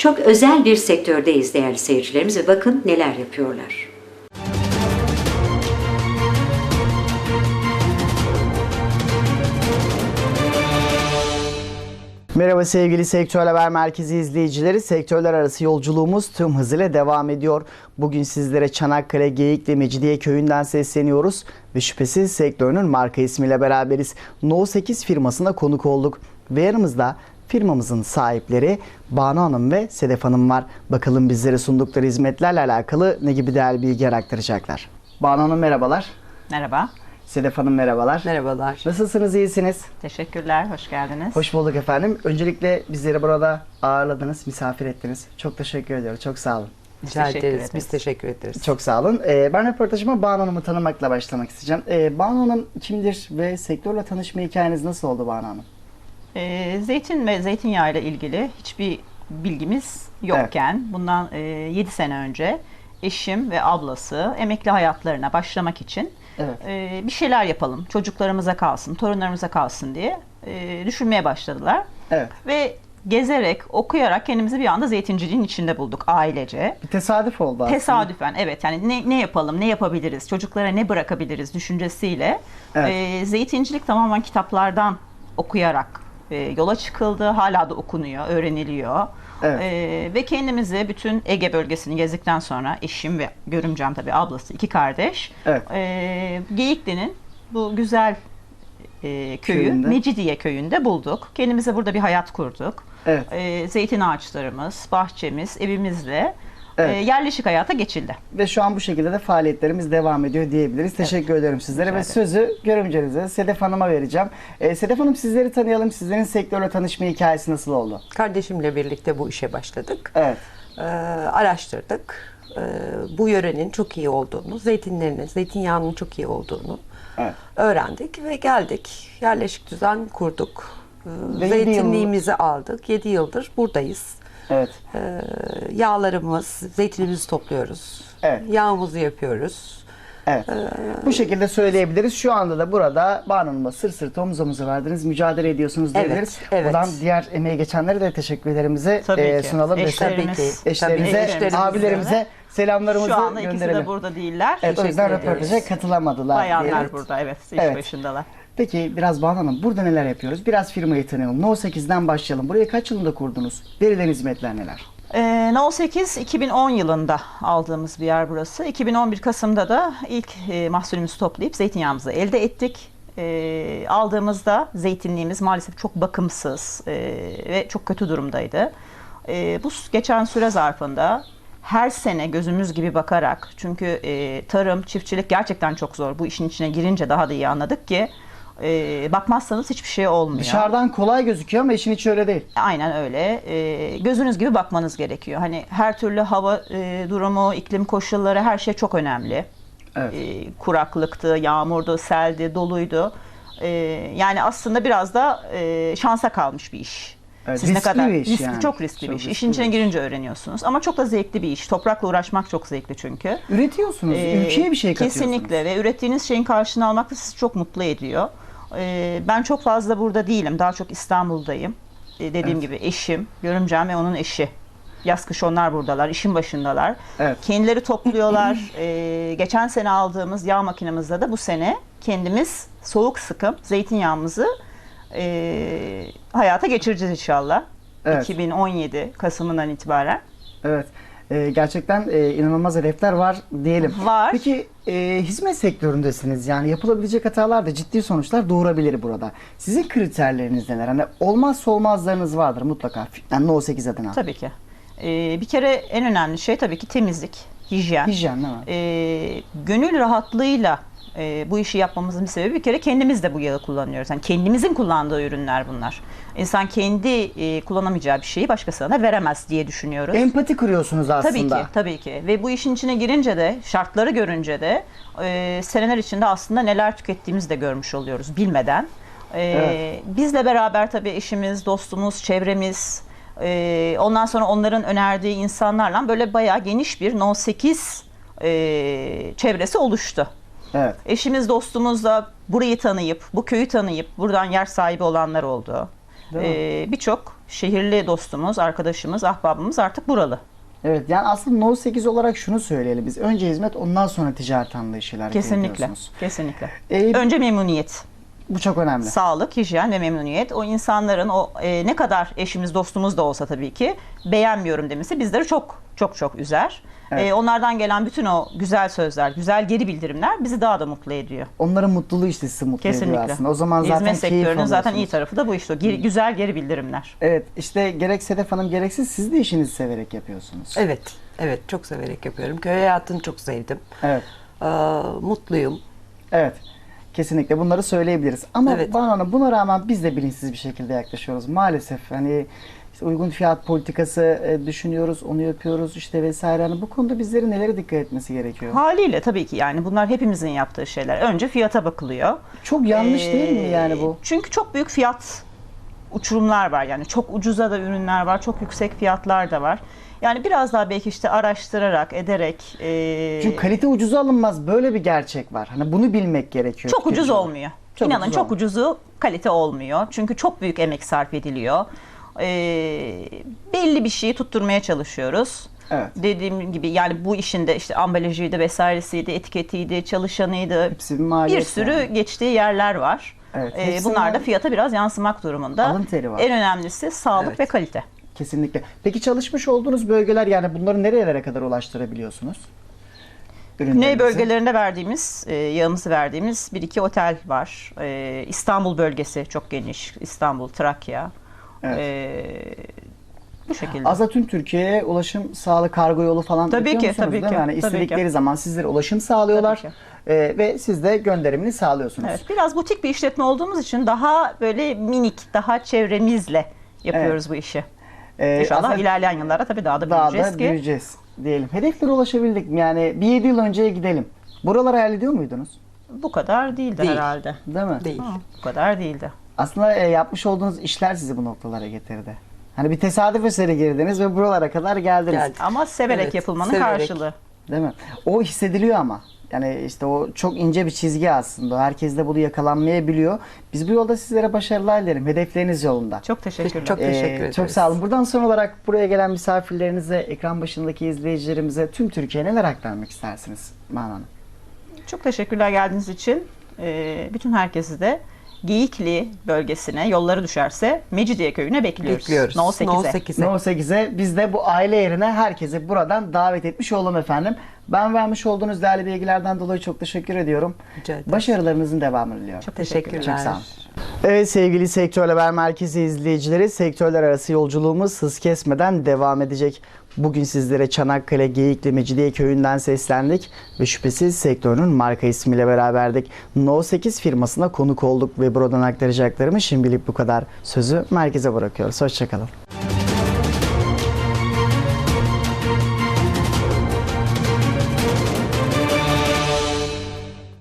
Çok özel bir sektördeyiz değerli seyircilerimiz ve bakın neler yapıyorlar. Merhaba sevgili Sektör Haber Merkezi izleyicileri. Sektörler arası yolculuğumuz tüm hızıyla devam ediyor. Bugün sizlere Çanakkale Geyikli Mecidiye Köyü'nden sesleniyoruz ve şüphesiz sektörünün marka ismiyle beraberiz. No 8 firmasına konuk olduk ve yanımızda firmamızın sahipleri Banu Hanım ve Sedef Hanım var. Bakalım bizlere sundukları hizmetlerle alakalı ne gibi değerli bilgi aktaracaklar. Banu Hanım merhabalar. Merhaba. Sedef Hanım merhabalar. Merhabalar. Nasılsınız, iyisiniz? Teşekkürler, hoş geldiniz. Hoş bulduk efendim. Öncelikle bizleri burada ağırladınız, misafir ettiniz. Çok teşekkür ediyorum. Çok sağ olun. Rica Teşekkür ederiz. ederiz. Biz teşekkür ederiz. Çok sağ olun. Ee, ben röportajıma Banu Hanım'ı tanımakla başlamak isteyeceğim. Ee, Banu Hanım kimdir ve sektörle tanışma hikayeniz nasıl oldu Banu Hanım? Ee, zeytin ve zeytinyağı ile ilgili hiçbir bilgimiz yokken bundan e, 7 sene önce eşim ve ablası emekli hayatlarına başlamak için Evet. e, bir şeyler yapalım, çocuklarımıza kalsın, torunlarımıza kalsın diye e, düşünmeye başladılar. Evet. Ve gezerek, okuyarak kendimizi bir anda zeytinciliğin içinde bulduk ailece. Bir tesadüf oldu aslında. Tesadüfen evet yani ne, ne yapalım, ne yapabiliriz, çocuklara ne bırakabiliriz düşüncesiyle Evet. e, zeytincilik tamamen kitaplardan okuyarak e, yola çıkıldı. Hala da okunuyor, öğreniliyor. Evet. E, ve kendimizi bütün Ege bölgesini gezdikten sonra eşim ve görümcem tabii ablası iki kardeş Evet. e, Geyikli'nin bu güzel e, köyü Köyünde. Mecidiye köyünde bulduk. Kendimize burada bir hayat kurduk. Evet. E, zeytin ağaçlarımız, bahçemiz, evimizle Evet. e, yerleşik hayata geçildi. Ve şu an bu şekilde de faaliyetlerimiz devam ediyor diyebiliriz. Teşekkür ederim sizlere Rica ve ederim. sözü görümcenize Sedef Hanım'a vereceğim. Ee, Sedef Hanım sizleri tanıyalım. Sizlerin sektörle tanışma hikayesi nasıl oldu? Kardeşimle birlikte bu işe başladık. Evet. Ee, araştırdık. Ee, bu yörenin çok iyi olduğunu, zeytinlerinin, zeytinyağının çok iyi olduğunu Evet. öğrendik ve geldik. Yerleşik düzen kurduk. Ee, Ve yedi yıl- Zeytinliğimizi aldık. 7 yıldır buradayız. Evet. Ee, yağlarımız, zeytinimizi topluyoruz. Evet. Yağımızı yapıyoruz. Evet. Bu şekilde söyleyebiliriz. Şu anda da burada Banu Hanım'la sır sır omuz omuza verdiniz. Mücadele ediyorsunuz Evet, diyebiliriz. evet. Buradan diğer emeği geçenlere de teşekkürlerimizi Tabii e, ki. sunalım. Eşlerimiz- Tabii ki. eşlerimize, eşlerimize. abilerimize selamlarımızı Şu anda ikisi gönderelim. de burada değiller. Evet, o yüzden röportaja katılamadılar. Bayanlar diyelim. burada evet iş Evet. başındalar. Peki biraz Banu Hanım burada neler yapıyoruz? Biraz firmayı tanıyalım. No 8'den başlayalım. Burayı kaç yılında kurdunuz? Verilen hizmetler neler? Ee, No 8 2010 yılında aldığımız bir yer burası. 2011 Kasım'da da ilk e, mahsulümüzü toplayıp zeytinyağımızı elde ettik. Ee, aldığımızda zeytinliğimiz maalesef çok bakımsız e, ve çok kötü durumdaydı. Ee, bu geçen süre zarfında her sene gözümüz gibi bakarak çünkü e, tarım, çiftçilik gerçekten çok zor. Bu işin içine girince daha da iyi anladık ki e, bakmazsanız hiçbir şey olmuyor. Dışarıdan kolay gözüküyor ama işin içi öyle değil. Aynen öyle. Ee, gözünüz gibi bakmanız gerekiyor. Hani her türlü hava e, durumu, iklim koşulları her şey çok önemli. Evet. Ee, kuraklıktı, yağmurdu, seldi, doluydu. Ee, yani aslında biraz da e, şansa kalmış bir iş. Evet, riskli bir iş riskli, yani. çok riskli Çok bir iş. riskli İşin içine iş. girince öğreniyorsunuz. Ama çok da zevkli bir iş. Toprakla uğraşmak çok zevkli çünkü. Üretiyorsunuz. Ee, ülkeye bir şey katıyorsunuz. Kesinlikle ve ürettiğiniz şeyin karşılığını almak da sizi çok mutlu ediyor. Ee, ben çok fazla burada değilim. Daha çok İstanbul'dayım. Ee, dediğim Evet. gibi eşim, görümcem ve onun eşi. Yaz kış onlar buradalar, işin başındalar. Evet. Kendileri topluyorlar. Ee, geçen sene aldığımız yağ makinemizde de bu sene kendimiz soğuk sıkım zeytinyağımızı e, hayata geçireceğiz inşallah. Evet. 2017 Kasım'ından itibaren. Evet. Ee, gerçekten e, inanılmaz hedefler var diyelim. Var. Peki e, hizmet sektöründesiniz. Yani yapılabilecek hatalar da ciddi sonuçlar doğurabilir burada. Sizin kriterleriniz neler? Hani olmazsa olmazlarınız vardır mutlaka. Yani No 8 adına. Tabii ki. Ee, bir kere en önemli şey tabii ki temizlik, hijyen. Hijyen değil mi? Ee, gönül rahatlığıyla e, bu işi yapmamızın bir sebebi bir kere kendimiz de bu yağı kullanıyoruz. Yani kendimizin kullandığı ürünler bunlar. İnsan kendi e, kullanamayacağı bir şeyi başkasına veremez diye düşünüyoruz. Empati kuruyorsunuz aslında. Tabii ki, tabii ki. Ve bu işin içine girince de, şartları görünce de e, seneler içinde aslında neler tükettiğimizi de görmüş oluyoruz bilmeden. E, Evet. Bizle beraber tabii eşimiz, dostumuz, çevremiz, e, ondan sonra onların önerdiği insanlarla böyle bayağı geniş bir No 8 e, çevresi oluştu. Evet. Eşimiz, dostumuz da burayı tanıyıp, bu köyü tanıyıp buradan yer sahibi olanlar oldu. Ee, Birçok şehirli dostumuz, arkadaşımız, ahbabımız artık buralı. Evet yani aslında No 8 olarak şunu söyleyelim biz. Önce hizmet ondan sonra ticaret anlayışıyla hareket Kesinlikle. ediyorsunuz. Kesinlikle. Ee, Önce memnuniyet. Bu çok önemli. Sağlık, hijyen ve memnuniyet. O insanların o e, ne kadar eşimiz, dostumuz da olsa tabii ki beğenmiyorum demesi bizleri çok çok çok üzer. Evet. E, onlardan gelen bütün o güzel sözler, güzel geri bildirimler bizi daha da mutlu ediyor. Onların mutluluğu işte sizi mutlu ediyor Kesinlikle. aslında. O zaman zaten Hizmet keyif sektörünün zaten iyi tarafı da bu işte. o. Geri- güzel geri bildirimler. Evet işte gerek Sedef Hanım gerekse siz de işinizi severek yapıyorsunuz. Evet, evet çok severek yapıyorum. Köy hayatını çok sevdim. Evet. Ee, mutluyum. Evet. Kesinlikle bunları söyleyebiliriz. Ama Evet. Banu Hanım buna rağmen biz de bilinçsiz bir şekilde yaklaşıyoruz. Maalesef hani işte uygun fiyat politikası e, düşünüyoruz, onu yapıyoruz işte vesaire. Hani bu konuda bizlerin nelere dikkat etmesi gerekiyor? Haliyle tabii ki yani bunlar hepimizin yaptığı şeyler. Önce fiyata bakılıyor. Çok yanlış değil mi Ee, yani bu? Çünkü çok büyük fiyat uçurumlar var. Yani çok ucuza da ürünler var, çok yüksek fiyatlar da var. Yani biraz daha belki işte araştırarak, ederek e, Çünkü kalite ucuza alınmaz. Böyle bir gerçek var. Hani bunu bilmek gerekiyor. çok ucuz olarak. olmuyor. Çok İnanın ucuz çok olmuyor. ucuzu kalite olmuyor. Çünkü çok büyük emek sarf ediliyor. Ee, belli bir şeyi tutturmaya çalışıyoruz. Evet. Dediğim gibi yani bu işin de işte ambalajıydı vesairesiydi, etiketiydi, çalışanıydı. Hepsi bir Bir sürü yani. geçtiği yerler var. Evet, hepsinin bunlar da fiyata biraz yansımak durumunda. alın teri var. En önemlisi sağlık Evet. ve kalite. Kesinlikle. Peki çalışmış olduğunuz bölgeler yani bunları nerelere kadar ulaştırabiliyorsunuz? Güney bölgelerinde verdiğimiz, e, yağımızı verdiğimiz bir iki otel var. E, İstanbul bölgesi çok geniş. İstanbul, Trakya. Evet. E, bu şekilde. Aslında tüm Türkiye'ye ulaşım sağlı kargo yolu falan Tabii ki, musunuz tabii değil ki, mi? Yani tabii istedikleri ki. zaman sizlere ulaşım sağlıyorlar. Ee, ve siz de gönderimini sağlıyorsunuz. Evet, biraz butik bir işletme olduğumuz için daha böyle minik, daha çevremizle yapıyoruz bu işi. Ee, İnşallah aslında ilerleyen yıllarda tabii daha da daha büyüyeceğiz da ki. büyüyeceğiz diyelim. Hedeflere ulaşabildik mi? Yani bir yedi yıl önceye gidelim. Buraları hayal ediyor muydunuz? Bu kadar değildi Değil. herhalde. Değil mi? Değil. Hı, bu kadar değildi. Aslında e, yapmış olduğunuz işler sizi bu noktalara getirdi. Hani bir tesadüf eseri girdiniz ve buralara kadar geldiniz. Geldik. Ama severek Evet, yapılmanın severek. karşılığı. Değil mi? O hissediliyor ama. Yani işte o çok ince bir çizgi aslında. Herkes de bunu yakalanmayabiliyor. Biz bu yolda sizlere başarılar dilerim. Hedefleriniz yolunda. Çok teşekkürler. Çok teşekkür Ee, ederiz. Çok sağ olun. Buradan son olarak buraya gelen misafirlerinize, ekran başındaki izleyicilerimize, tüm Türkiye'ye neler aktarmak istersiniz Manan Hanım? Çok teşekkürler geldiğiniz için. Ee, bütün herkesi de Geyikli bölgesine yolları düşerse Mecidiye köyüne bekliyoruz. Bekliyoruz. No 8'e. No 8'e. No 8'e biz de bu aile yerine herkesi buradan davet etmiş olalım efendim. Ben vermiş olduğunuz değerli bilgilerden dolayı çok teşekkür ediyorum. Rica. Başarılarınızın devamını diliyorum. Çok teşekkürler. Teşekkürler. Çok sağ olun. Evet sevgili Sektör Haber Merkezi izleyicileri sektörler arası yolculuğumuz hız kesmeden devam edecek. Bugün sizlere Çanakkale Geyikli Mecidiye Köyü'nden seslendik ve şüphesiz sektörün marka ismiyle beraberdik. No 8 firmasına konuk olduk ve buradan aktaracaklarımı şimdilik bu kadar. Sözü merkeze bırakıyoruz. Hoşçakalın.